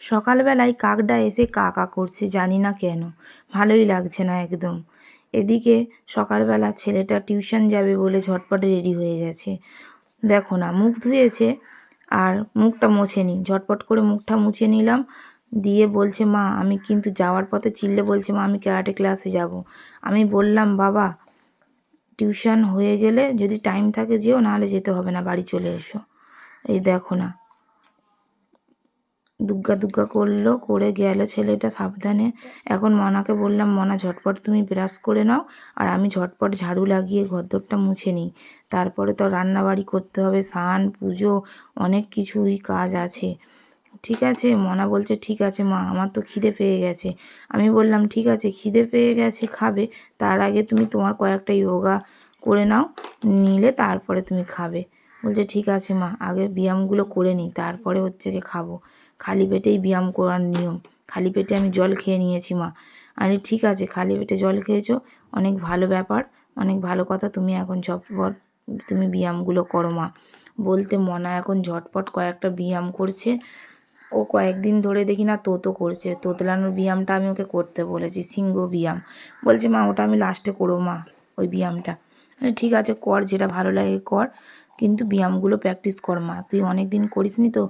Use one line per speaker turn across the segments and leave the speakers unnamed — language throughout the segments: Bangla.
সকালবেলায় কাকটা এসে কা কা করছে, জানি না কেন। ভালোই লাগছে না একদম। এদিকে সকালবেলা ছেলেটা টিউশন যাবে বলে ঝটপট রেডি হয়ে গেছে। দেখো না, মুখ ধুয়েছে আর মুখটা মুছে মোছেনি। ঝটপট করে মুখটা মুছে নিলাম। দিয়ে বলছে, মা, আমি কিন্তু যাওয়ার পথে চিল্লে বলছে, মা, আমি ক্যারাটে ক্লাসে যাব। আমি বললাম, বাবা, টিউশন হয়ে গেলে যদি টাইম থাকে যেও, নাহলে যেতে হবে না, বাড়ি চলে এসো। এই দেখো না দুগ্গা দুগ্গা করল, করে গেল ছেলেটা সাবধানে। এখন মনাকে বললাম, মনা ঝটপট তুমি ব্রাশ করে নাও, আর আমি ঝটপট ঝাড়ু লাগিয়ে ঘরদোরটা মুছে নিই। তারপরে তো রান্নাবাড়ি করতে হবে, স্নান, পুজো, অনেক কিছুই কাজ আছে। ঠিক আছে? মনা বলছে, ঠিক আছে মা, আমার তো খিদে পেয়ে গেছে। আমি বললাম, ঠিক আছে, খিদে পেয়ে গেছে, খাবে। তার আগে তুমি তোমার কয়েকটা যোগা করে নাও, নিলে তারপরে তুমি খাবে। বলছে, ঠিক আছে মা, আগে ব্যায়ামগুলো করে নিই, তারপরে হচ্ছে কি খাব। খালি পেটেই ব্যায়াম করার নিয়ম। খালি পেটে আমি জল খেয়ে নিয়েছি, মা। আরে ঠিক আছে, খালি পেটে জল খেয়েছো, অনেক ভালো ব্যাপার। অনেক ভালো কথা তুমি এখন ঝটপট তুমি ব্যায়ামগুলো করো, মা। বলতে মনা এখন ঝটপট কয়েকটা ব্যায়াম করছে। ও কয়েকদিন ধরে দেখি না তোতো করছে। তোতলানোর ব্যায়ামটা আমি ওকে করতে বলেছি, সিংহ ব্যায়াম। বলছে, মা, ওটা আমি লাস্টে করব, মা, ওই ব্যায়ামটা। আরে ঠিক আছে, কর, যেটা ভালো লাগে কর। কিন্তু ব্যায়ামগুলো প্র্যাকটিস কর, মা। তুই অনেক দিন করিস নি তো,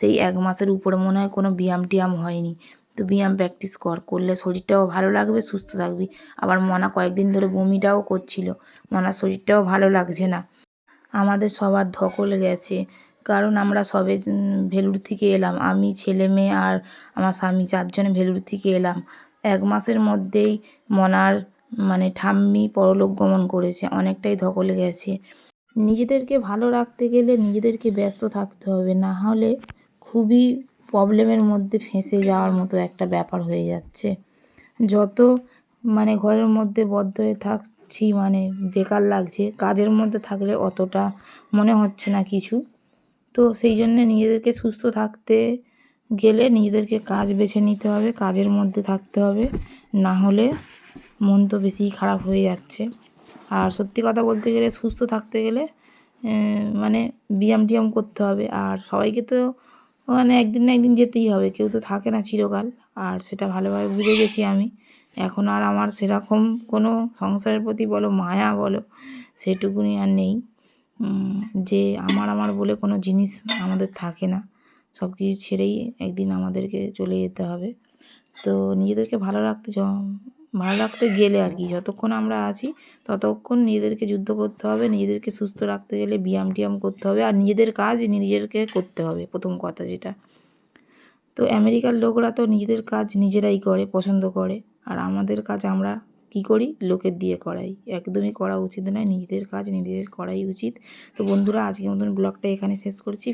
সেই এক মাসের উপরে মনে হয় কোনো ব্যায়াম টিয়াম হয়নি। তো ব্যায়াম প্র্যাকটিস কর, করলে শরীরটাও ভালো লাগবে, সুস্থ থাকবি। আবার মনা কয়েকদিন ধরে বমিটাও করছিল, মনার শরীরটাও ভালো লাগছে না। আমাদের সবার ধকল গেছে, কারণ আমরা সবে ভেলুর থেকে এলাম। আমি, ছেলে মেয়ে আর আমার স্বামী চারজনে ভেলুর থেকে এলাম। এক মাসের মধ্যেই মনার মানে ঠাম্মি পরলোক গমন করেছে, অনেকটাই ধকলে গেছে। নিজেদেরকে ভালো রাখতে গেলে নিজেদেরকে ব্যস্ত থাকতে হবে, না হলে খুবই প্রবলেমের মধ্যে ফেঁসে যাওয়ার মতো একটা ব্যাপার হয়ে যাচ্ছে। যত মানে ঘরের মধ্যে বদ্ধ হয়ে থাকছি মানে বেকার লাগছে, কাজের মধ্যে থাকলে অতটা মনে হচ্ছে না কিছু। তো সেই জন্যে নিজেদেরকে সুস্থ থাকতে গেলে নিজেদেরকে কাজ বেছে নিতে হবে, কাজের মধ্যে থাকতে হবে, না হলে মন তো বেশিই খারাপ হয়ে যাচ্ছে। আর সত্যি কথা বলতে গেলে, সুস্থ থাকতে গেলে মানে ব্যায়াম টিয়াম করতে হবে। আর সবাইকে তো মানে একদিন না একদিন যেতেই হবে। কেউ তো থাকে না চিরকাল। আর সেটা ভালোভাবে বুঝে গেছি আমি। এখন আর আমার সেরকম কোনো সংসারের প্রতি বলো, মায়া বলো, সেটুকুনি আর নেই। যে আমার আমার বলে কোনো জিনিস আমাদের থাকে না। সব কিছু ছেড়েই একদিন আমাদেরকে চলে যেতে হবে। তো নিজেদেরকে ভালো রাখতে ভালো রাখতে গেলে আর কি, যতক্ষণ আমরা আছি ততক্ষণ নিজেদেরকে যুদ্ধ করতে হবে, নিজেদেরকে সুস্থ রাখতে গেলে ব্যায়াম টিয়াম করতে হবে আর নিজেদের কাজ নিজেদেরকে করতে হবে, প্রথম কথা যেটা। তো আমেরিকার লোকরা তো নিজেদের কাজ নিজেরাই করে, পছন্দ করে। আর আমাদের কাজ আমরা কি করি? লোকের দিয়ে করাই। একদমই করা উচিত নয়, নিজেদের কাজ নিজেদের করাই উচিত। তো বন্ধুরা, আজকের মতন ব্লগটা এখানে শেষ করছি।